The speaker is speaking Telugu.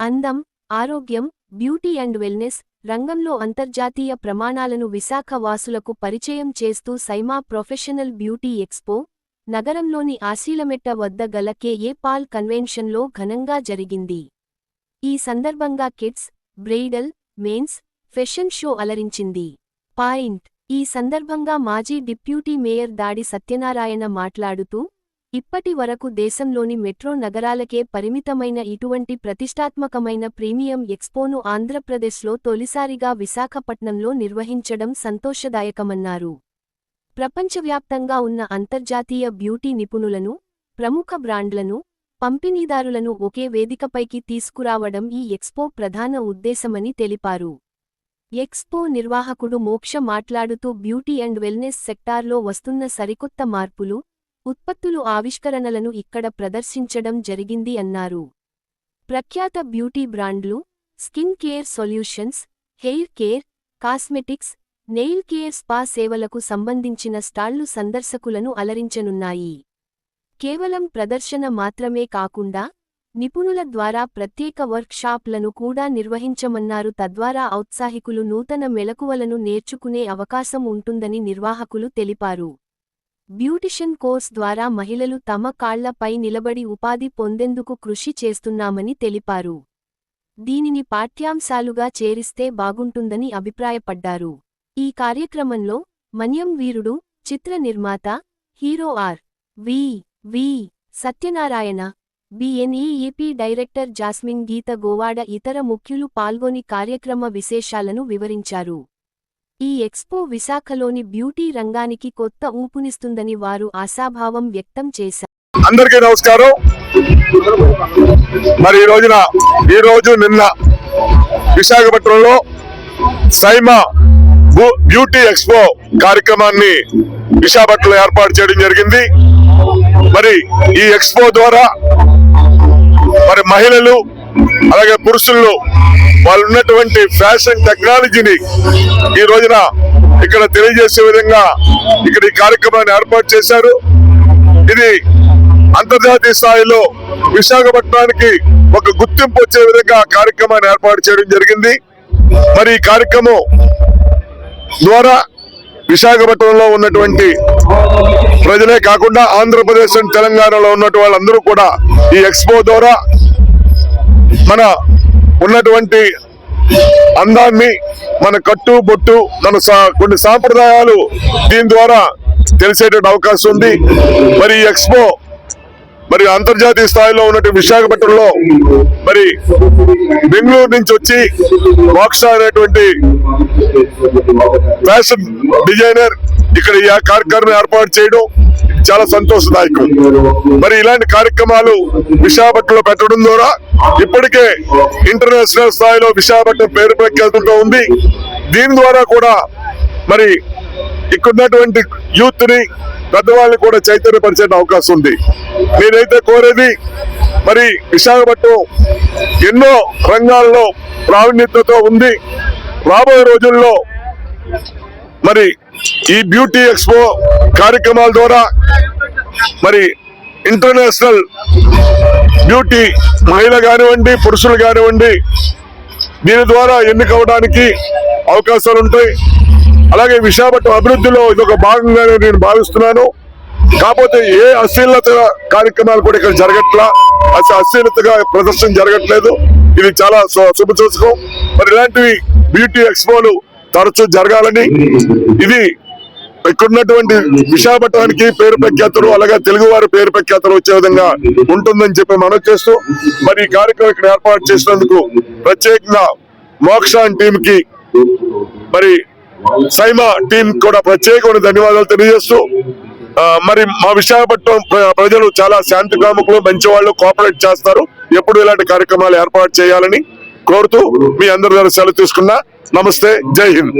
అందం ఆరోగ్యం బ్యూటీ అండ్ వెల్నెస్ రంగంలో అంతర్జాతీయ ప్రమాణాలను విశాఖ వాసులకు పరిచయం చేస్తూ సైమా ప్రొఫెషనల్ బ్యూటీ ఎక్స్పో నగరంలోని ఆశీలమెట్ట వద్ద గల కేఏ పాల్ కన్వెన్షన్లో ఘనంగా జరిగింది. ఈ సందర్భంగా kids bridal mens fashion show అలరించింది. Point. ఈ సందర్భంగా మాజీ డిప్యూటీ మేయర్ దాడి సత్యనారాయణ మాట్లాడుతూ ఇప్పటి వరకు దేశంలోని మెట్రో నగరాలకే పరిమితమైన ఇటువంటి ప్రతిష్టాత్మకమైన ప్రీమియం ఎక్స్పోను ఆంధ్రప్రదేశ్లో తొలిసారిగా విశాఖపట్నంలో నిర్వహించడం సంతోషదాయకమన్నారు. ప్రపంచవ్యాప్తంగా ఉన్న అంతర్జాతీయ బ్యూటీ నిపుణులను ప్రముఖ బ్రాండ్లను పంపిణీదారులను ఒకే వేదికపైకి తీసుకురావడం ఈ ఎక్స్పో ప్రధాన ఉద్దేశమని తెలిపారు. ఎక్స్పో నిర్వాహకుడు మోక్ష మాట్లాడుతూ బ్యూటీ అండ్ వెల్నెస్ సెక్టార్లో వస్తున్న సరికొత్త మార్పులు ఉత్పత్తులు ఆవిష్కరణలను ఇక్కడ ప్రదర్శించడం జరిగింది అన్నారు. ప్రఖ్యాత బ్యూటీ బ్రాండ్లు skin care solutions hair care cosmetics nail care spa సేవలకు సంబంధించిన స్టాళ్ళు సందర్శకులను అలరించనున్నాయి. కేవలం ప్రదర్శన మాత్రమే కాకుండా నిపుణుల ద్వారా ప్రత్యేక వర్క్షాప్లను కూడా నిర్వహించమన్నారు. తద్వారా ఔత్సాహికులు నూతన మెలకువలను నేర్చుకునే అవకాశం ఉంటుందని నిర్వాహకులు తెలిపారు. బ్యూటిషన్ కోర్స్ ద్వారా మహిళలు తమ కాళ్ళపై నిలబడి ఉపాధి పొందేందుకు కృషి చేస్తున్నామని తెలిపారు. దీనిని పాఠ్యాంశాలుగా చేరిస్తే బాగుంటుందని అభిప్రాయపడ్డారు. ఈ కార్యక్రమంలో మన్యం వీరుడు చిత్ర నిర్మాత hero R. V. V. Satyanarayana BNEAP director Jasmine Geetha Govada ఇతర ముఖ్యులు పాల్గొని కార్యక్రమ విశేషాలను వివరించారు. ఈ ఎక్స్పో విశాఖలోని బ్యూటీ రంగానికి కొత్త ఊపునిస్తుందని వారు ఆశాభావం వ్యక్తం చేశారు అందరికీ నమస్కారం. మరి ఈ రోజున ఈ రోజు నిన్న విశాఖపట్నంలో సైమా బ్యూటీ ఎక్స్పో కార్యక్రమాన్ని విశాఖపట్నంలో ఏర్పాటు చేయడం జరిగింది. మరి ఈ ఎక్స్పో ద్వారా మరి మహిళలు అలాగే పురుషుల్లో వాళ్ళు ఉన్నటువంటి ఫ్యాషన్ టెక్నాలజీని ఈ రోజున ఇక్కడ తెలియజేసే విధంగా ఇక్కడ ఈ కార్యక్రమాన్ని ఏర్పాటు చేశారు. ఇది అంతర్జాతీయ స్థాయిలో విశాఖపట్నానికి ఒక గుర్తింపు వచ్చే విధంగా కార్యక్రమాన్ని ఏర్పాటు చేయడం జరిగింది. మరి ఈ కార్యక్రమం ద్వారా విశాఖపట్నంలో ఉన్నటువంటి ప్రజలే కాకుండా ఆంధ్రప్రదేశ్ తెలంగాణలో ఉన్నటువంటి వాళ్ళందరూ కూడా ఈ ఎక్స్పో ద్వారా మన ఉన్నటువంటి అందాన్ని మన కట్టు బొట్టు మన సా- కొన్ని సాంప్రదాయాలు దీని ద్వారా తెలిసేటువంటి అవకాశం ఉంది. మరి ఎక్స్పో మరి అంతర్జాతీయ స్థాయిలో ఉన్నటువంటి విశాఖపట్నంలో మరి బెంగళూరు నుంచి వచ్చి మోక్ష అనేటువంటి ఫ్యాషన్ డిజైనర్ ఇక్కడ ఈ కార్యక్రమం ఏర్పాటు చేయడం చాలా సంతోషదాయకం. మరి ఇలాంటి కార్యక్రమాలు విశాఖపట్నంలో పెట్టడం ద్వారా ఇప్పటికే ఇంటర్నేషనల్ స్థాయిలో విశాఖపట్నం పేరు ప్రఖ్యాతులతో ఉంది. దీని ద్వారా కూడా మరి ఇక్కడున్నటువంటి యూత్ని పెద్దవాళ్ళని కూడా చైతన్యపరిచే అవకాశం ఉంది. నేనైతే కోరేది మరి విశాఖపట్నం ఎన్నో రంగాల్లో ప్రావీణ్యతతో ఉంది. రాబోయే రోజుల్లో మరి ఈ బ్యూటీ ఎక్స్పో కార్యక్రమాల ద్వారా మరి ఇంటర్నేషనల్ బ్యూటీ మహిళ కానివ్వండి పురుషులు కానివ్వండి దీని ద్వారా ఎన్నికవడానికి అవకాశాలు ఉంటాయి అలాగే విశాఖపట్నం అభివృద్ధిలో ఇదొక భాగంగానే నేను భావిస్తున్నాను. కాకపోతే ఏ అశ్లీలత కార్యక్రమాలు కూడా ఇక్కడ జరగట్లా. అసలు అశ్లీలతగా ప్రదర్శన జరగట్లేదు. ఇది చాలా శుభ చూసుకో మరి ఇలాంటివి బ్యూటీ ఎక్స్పోలు తరచూ జరగాలని ఇది ఇక్కడున్నటువంటి విశాఖపట్నానికి పేరు ప్రఖ్యాతులు అలాగే తెలుగు వారి పేరు ప్రఖ్యాతులు వచ్చే విధంగా ఉంటుందని చెప్పి మనం చేస్తూ మరి ఈ కార్యక్రమం ఇక్కడ ఏర్పాటు చేసినందుకు ప్రత్యేకంగా మోక్షాన్ టీం కి మరి సైమా టీం కూడా ప్రత్యేకమైన ధన్యవాదాలు తెలియజేస్తూ మరి మా విశాఖపట్నం ప్రజలు చాలా శాంతి కాముకులు మంచి వాళ్ళు కోఆపరేట్ చేస్తారు. ఎప్పుడు ఇలాంటి కార్యక్రమాలు ఏర్పాటు చేయాలని కోరుతూ మీ అందరి దగ్గర సెలవు తీసుకున్నా. నమస్తే. జై హింద్.